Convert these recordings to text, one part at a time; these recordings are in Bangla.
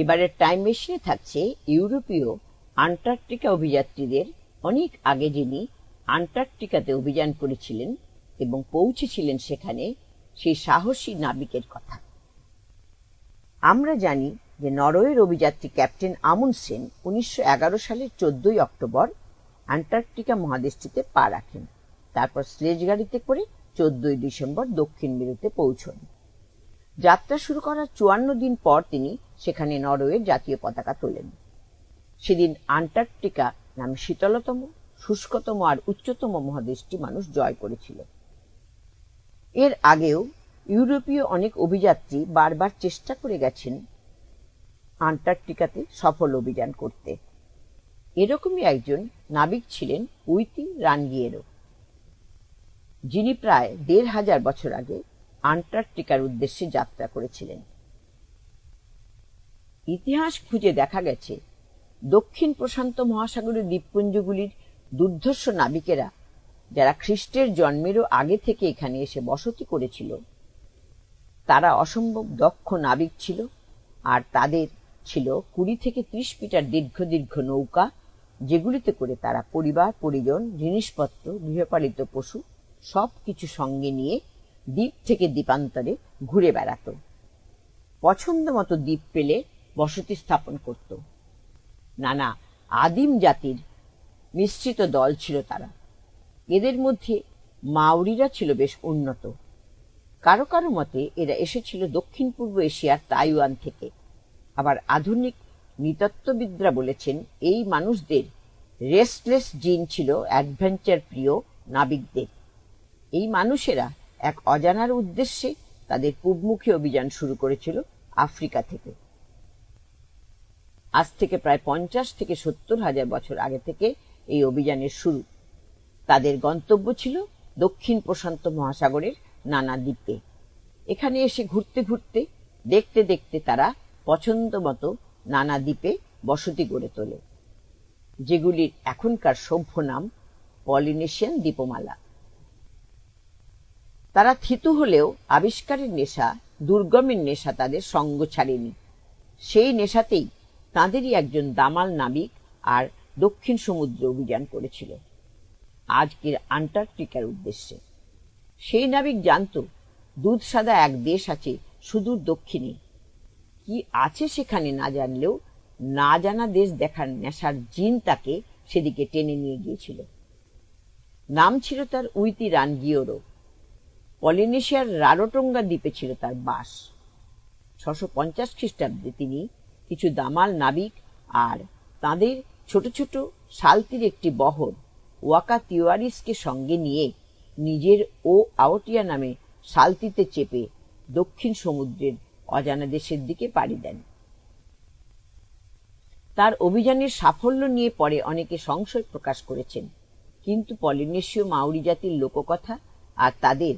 এবারের টাইম মেশিনে থাকছে ইউরোপীয় আন্টার্কটিকা অভিযাত্রীদের। অনেক আগে যিনি আন্টার্কটিকাতে অভিযান করেছিলেন এবং পৌঁছেছিলেন সেখানে, সেই সাহসী নাবিকের কথা। আমরা জানি যে নরওয়ের অভিযাত্রী ক্যাপ্টেন আমুনসেন উনিশশো সালের চোদ্দই অক্টোবর আন্টার্কটিকা মহাদেশটিতে পা রাখেন। তারপর স্লেজ গাড়িতে করে চোদ্দই ডিসেম্বর দক্ষিণ মেরুতে পৌঁছন। যাত্রা শুরু করার চুয়ান্ন দিন পর তিনি সেখানে নরওয়ের জাতীয় পতাকা তোলেন। সেদিন আন্টার্কটিকা নামে শীতলতম, শুষ্কতম আর উচ্চতম মহাদেশটি মানুষ জয় করেছিল। এর আগেও ইউরোপীয় অনেক অভিযাত্রী বারবার চেষ্টা করে গেছেন আন্টার্কটিকাতে সফল অভিযান করতে। এরকমই একজন নাবিক ছিলেন উইতি রানগিয়েরো যিনি প্রায় দেড় হাজার বছর আগে আন্টার্কটিকার উদ্দেশ্যে যাত্রা করেছিলেন। ইতিহাস খুঁজে দেখা গেছে। দক্ষিণ প্রশান্ত মহাসাগরীয় দ্বীপপুঞ্জগুলির দুর্ধর্ষ নাবিকেরা, যারা খ্রিস্টের জন্মেরও আগে থেকে এখানে এসে বসতি করেছিল। তারা অসম্ভব দক্ষ নাবিক ছিল, আর তাদের ছিল কুড়ি থেকে ত্রিশ মিটার দীর্ঘ দীর্ঘ নৌকা, যেগুলিতে করে তারা পরিবার, পরিজন, জিনিসপত্র, গৃহপালিত পশু সবকিছু সঙ্গে নিয়ে দ্বীপ থেকে দ্বীপান্তরে ঘুরে বেড়াত। পছন্দ মতো দ্বীপ পেলে বসতি স্থাপন করত। নানা আদিম জাতির মিশ্রিত দল ছিল তারা। এদের মধ্যে মাউরিরা ছিল বেশ উন্নত। কারও কারও মতে এরা এসেছিল দক্ষিণ পূর্ব এশিয়ার তাইওয়ান থেকে। আবার আধুনিক নৃতত্ত্ববিদরা বলেছেন, এই মানুষদের রেস্টলেস জিন ছিল অ্যাডভেঞ্চার প্রিয় নাবিকদের। এই মানুষেরা এক অজানার উদ্দেশ্যে তাদের পূবমুখী অভিযান শুরু করেছিল আফ্রিকা থেকে। আজ থেকে প্রায় পঞ্চাশ থেকে সত্তর হাজার বছর আগে থেকে এই অভিযানের শুরু। তাদের গন্তব্য ছিল দক্ষিণ প্রশান্ত মহাসাগরের নানা দ্বীপে এখানে এসে ঘুরতে ঘুরতে, দেখতে দেখতে তারা পছন্দ মতো নানা দ্বীপে বসতি গড়ে তোলে, যেগুলির এখনকার সভ্য নাম পলিনেশিয়ান দ্বীপমালা। তারা থিতু হলেও আবিষ্কারের নেশা, দুর্গমের নেশা তাদের সঙ্গ ছাড়েনি। সেই নেশাতেই তাঁদেরই একজন দামাল নাবিক আর দক্ষিণ সমুদ্রে অভিযান করেছিল। আজকের আন্টার্কটিকার উদ্দেশ্যে। সেই নাবিক জানত, দুধ সাদা এক দেশ আছে, সুদূর দক্ষিণে। কি আছে সেখানে না জানলেও, না জানা দেশ দেখার নেশার জিন তাকে সেদিকে টেনে নিয়ে গিয়েছিল। নাম ছিল তার উইতি রানগিওরো। পলিনেশিয়ার রারোটঙ্গা দ্বীপে ছিল তার বাস। ছশো পঞ্চাশ খ্রিস্টাব্দে তিনি কিছু দামাল নাবিক আর তাদের ছোট ছোট সালতির একটি বহর ওয়াকা তিওয়ারিসকে সঙ্গে নিয়ে নিজের ও আওটিয়া নামে সালতিতে চেপে দক্ষিণ সমুদ্রের অজানা দেশের দিকে পাড়ি দেন। তার অভিযানের সাফল্য নিয়ে পরে অনেকে সংশয় প্রকাশ করেছেন। কিন্তু পলিনেশীয় মাউরি জাতির লোককথা আর তাদের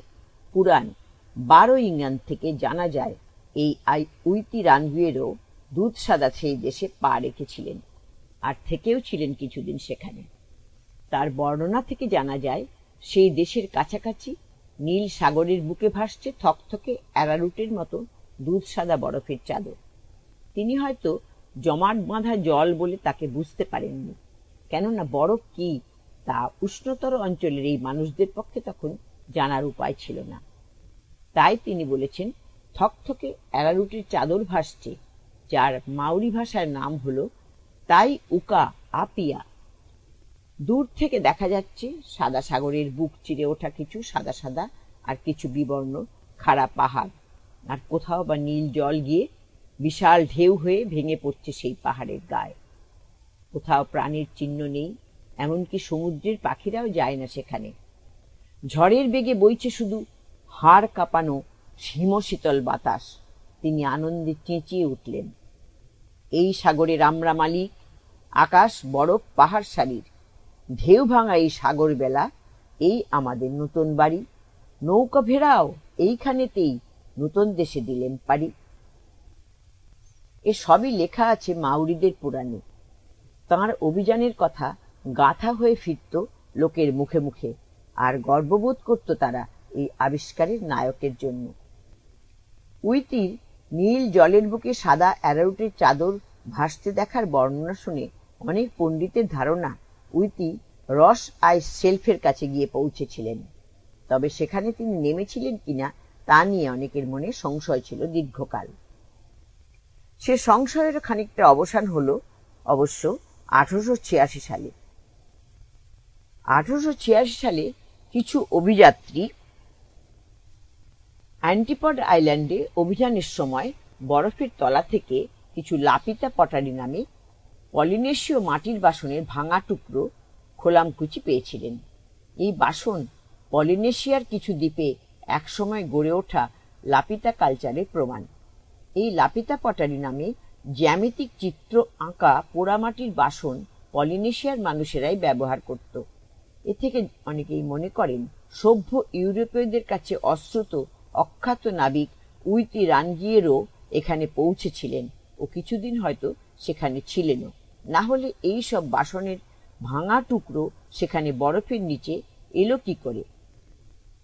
পুরাণ বারো ইংল্যান্ড থেকে জানা যায়, এই আই, উইতি রানগুয়েরও দুধ সাদা সেই দেশে পা রেখেছিলেন, আর থেকেও ছিলেন কিছুদিন সেখানে। তার বর্ণনা থেকে জানা যায়, সেই দেশের কাছাকাছি নীল সাগরের বুকে ভাসছে থকথকে অ্যারারুটের মতো দুধ সাদা বরফের চাদর। তিনি হয়তো জমাট বাঁধা জল বলে তাকে বুঝতে পারেননি, কেননা বরফ কি তা উষ্ণতর অঞ্চলের এই মানুষদের পক্ষে তখন জানার উপায় ছিল না। তাই তিনি বলেছেন, থকথকে অ্যারারুটের চাদর ভাসছে যার মাউরি ভাষার নাম হলো তাই উকা আপিয়া। দূর থেকে দেখা যাচ্ছে সাদা সাগরের বুক চিরে ওঠা কিছু সাদা সাদা আর কিছু বিবর্ণ খাড়া পাহাড়। আর কোথাও বা নীল জল গিয়ে বিশাল ঢেউ হয়ে ভেঙে পড়ছে সেই পাহাড়ের গায়ে। কোথাও প্রাণীর চিহ্ন নেই, এমনকি সমুদ্রের পাখিরাও যায় না সেখানে। ঝড়ের বেগে বইছে শুধু হাড় কাঁপানো হিমশীতল বাতাস। তিনি আনন্দে চেঁচিয়ে উঠলেন। এই সাগরে রামরা মালিক আকাশ বরফ পাহাড় সারির ঢেউ ভাঙা এই সাগর বেলা এই আমাদের নতুন বাড়ি। নৌকা ভেড়াও এইখানেতেই নতুন দেশে দিলেন পারি এ সবই লেখা আছে মাউরিদের পুরাণে। তাঁর অভিযানের কথা গাথা হয়ে ফিরত লোকের মুখে মুখে, আর গর্ববোধ করত তারা এই আবিষ্কারের নায়কের জন্য। উইতির নীল জলের বুকে সাদা অ্যারাউটের চাদর ভাসতে দেখার বর্ণনা শুনে অনেক পণ্ডিতের ধারণা উইতি রস আই শেলফের কাছে গিয়ে পৌঁছেছিলেন। তবে সেখানে তিনি নেমেছিলেন কিনা তা নিয়ে অনেকের মনে সংশয় ছিল দীর্ঘকাল। সে সংশয়ের খানিকটা অবসান হলো অবশ্য আঠারোশো ছিয়াশি সালে। আঠারোশো ছিয়াশি সালে কিছু অভিযাত্রী অ্যান্টিপড আইল্যান্ডে অভিযানের সময় বরফের তলা থেকে কিছু লাপিতা পটারি নামে পলিনেশীয় মাটির বাসনের ভাঙা টুকরো খোলামকুচি পেয়েছিলেন। এই বাসন পলিনেশিয়ার কিছু দ্বীপে একসময় গড়ে ওঠা লাপিতা কালচারের প্রমাণ। এই লাপিতা পটারি নামে জ্যামিতিক চিত্র আঁকা পোড়ামাটির বাসন পলিনেশিয়ার মানুষেরাই ব্যবহার করত। এ থেকে অনেকেই মনে করেন, সভ্য ইউরোপীয়দের কাছে অশ্রুত অখ্যাত নাবিক উইতি রানগিয়েরও এখানে পৌঁছেছিলেন ও কিছুদিন হয়তো সেখানে ছিলেনও। না হলে এই সব বাসনের ভাঙা টুকরো সেখানে বরফের নিচে এলো কি করে?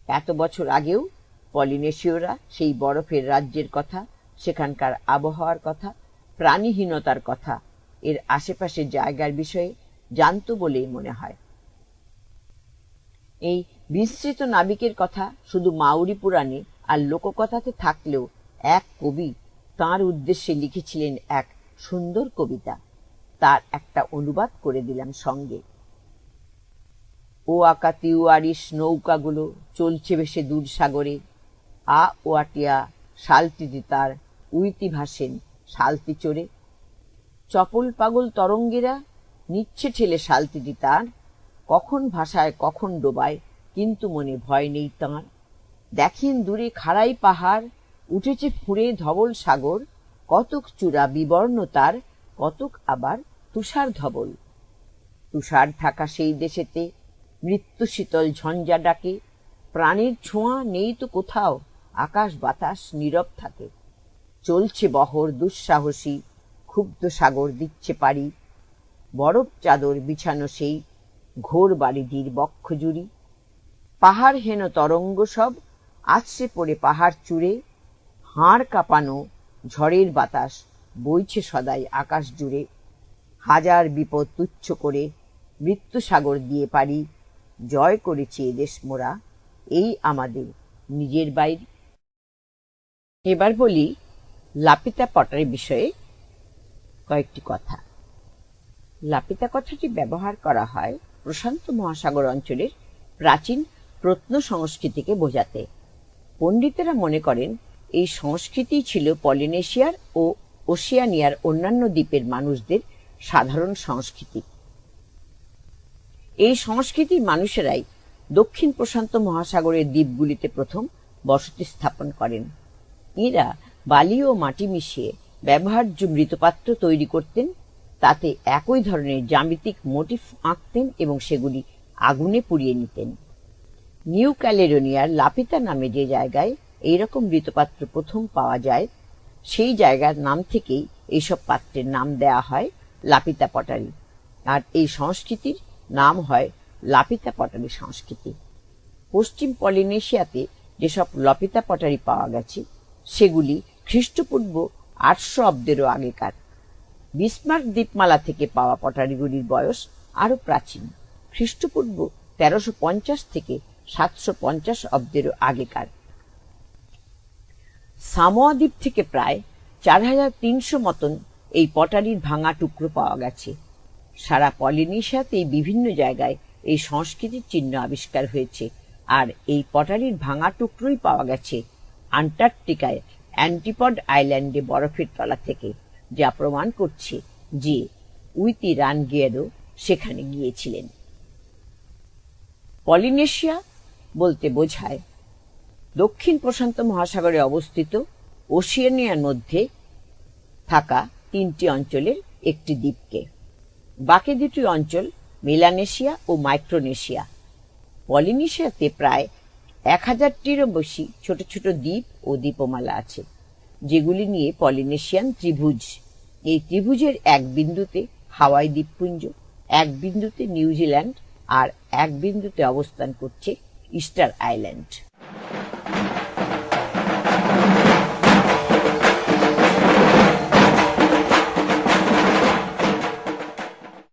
এত বছর আগেও পলিনেশীয়রা সেই বরফের রাজ্যের কথা, সেখানকার আবহাওয়ার কথা, প্রাণীহীনতার কথা এর আশেপাশের জায়গার বিষয়ে জানতো বলেই মনে হয়। এই বিস্তৃত নাবিকের কথা শুধু মাউরি পুরাণে আর লোককথাতে থাকলেও এক কবি তার উদ্দেশ্যে লিখেছিলেন এক সুন্দর কবিতা। তার একটা অনুবাদ করে দিলাম সঙ্গে। ও আকা তিওয়ারিস নৌকাগুলো চলছে ভেসে দূর সাগরে। আ ওয়াটিয়া শালতিতে তার উইতি ভাসেন শালতি চড়ে চপল পাগল তরঙ্গেরা নিচ্ছে ঠেলে শালতিটি তার। কখন ভাষায় কখন ডোবায়, কিন্তু মনে ভয় নেই তাঁর। দেখেন দূরে খাড়াই পাহাড়, উঠেছে ফুঁড়ে ধবল সাগর, কতক চূড়া বিবর্ণ তার, কতক আবার তুষার ধবল। তুষার ঢাকা সেই দেশেতে মৃত্যু শীতল ঝঞ্ঝা ডাকে, প্রাণীর ছোঁয়া নেই তো কোথাও, আকাশ বাতাস নীরব থাকে। চলছে বহর দুঃসাহসী, ক্ষুব্ধ সাগর দিচ্ছে পারি বরফ চাদর বিছানো সেই ঘোর বাড়িটির বক্ষজুড়ি। পাহাড় হেন তরঙ্গ সব আছড়ে পড়ে পাহাড় চূড়ে, হাড় কাঁপানো ঝড়ের বাতাস বইছে সদাই আকাশ জুড়ে। হাজার বিপদ তুচ্ছ করে মৃত্যু সাগর দিয়ে পারি জয় করেছি এদেশ মোরা, এই আমাদের নিজের বাইর। এবার বলি লাপিতা পটারি বিষয়ে কয়েকটি কথা। লাপিতা কথাটি ব্যবহার করা হয় প্রশান্ত মহাসাগর অঞ্চলের প্রাচীন প্রত্ন সংস্কৃতিকে বোঝাতে। পণ্ডিতেরা মনে করেন, এই সংস্কৃতি ছিল পলিনেশিয়ার ও ওশিয়ানিয়ার অন্যান্য দ্বীপের মানুষদের সাধারণ সংস্কৃতি। এই সংস্কৃতির মানুষেরাই দক্ষিণ প্রশান্ত মহাসাগরের দ্বীপগুলিতে প্রথম বসতি স্থাপন করেন। এরা বালি ও মাটি মিশিয়ে ব্যবহার্য মৃতপাত্র তৈরি করতেন, তাতে একই ধরনের জ্যামিতিক মোটিফ আঁকতেন এবং সেগুলি আগুনে পুড়িয়ে নিতেন। নিউ ক্যালেডোনিয়ার লাপিতা নামে যে জায়গায় এইরকম মৃতপাত্র প্রথম পাওয়া যায়, সেই জায়গার নাম থেকেই এইসব পাত্রের নাম দেয়া হয় লাপিতা পটারি। আর এই সংস্কৃতির নাম হয় লাপিতা পটারি সংস্কৃতি। পশ্চিম পলিনেশিয়াতে যেসব লপিতা পটারি পাওয়া গেছে, সেগুলি খ্রিস্টপূর্ব আটশো অব্দেরও আগেকার। বিসমার্ক দ্বীপমালা থেকে পাওয়া পটারিগুলির বয়স আরও প্রাচীন। খ্রিস্টপূর্ব তেরোশো পঞ্চাশ থেকে সাতশো পঞ্চাশ অব্দেরও আগেকার। সামোয়া দ্বীপ থেকে প্রায় চার হাজার তিনশো মতন এই পটারির ভাঙা টুকরো পাওয়া গেছে। সারা পলিনেশিয়াতেই বিভিন্ন জায়গায় এই সংস্কৃতির চিহ্ন আবিষ্কার হয়েছে আর এই পটারির ভাঙা টুকরোই পাওয়া গেছে আন্টার্কটিকায় অ্যান্টিপড আইল্যান্ডে বরফের তলা থেকে, যা প্রমাণ করছে যে উইতি রানগিয়ারও সেখানে গিয়েছিলেন। পলিনেশিয়া বলতে বোঝায়। দক্ষিণ প্রশান্ত মহাসাগরে অবস্থিত ওশিয়ানিয়ার মধ্যে থাকা তিনটি অঞ্চলের একটি দ্বীপকে। বাকি দুটি অঞ্চল মেলানেশিয়া ও মাইক্রোনেশিয়া। পলিনেশিয়াতে প্রায় এক হাজারটিরও বেশি ছোট ছোট দ্বীপ ও দ্বীপমালা আছে, যেগুলি নিয়ে পলিনেশিয়ান ত্রিভুজ। এই ত্রিভুজের এক বিন্দুতে হাওয়াই দ্বীপপুঞ্জ, এক বিন্দুতে নিউজিল্যান্ড আর এক বিন্দুতে অবস্থান করছে Easter Island.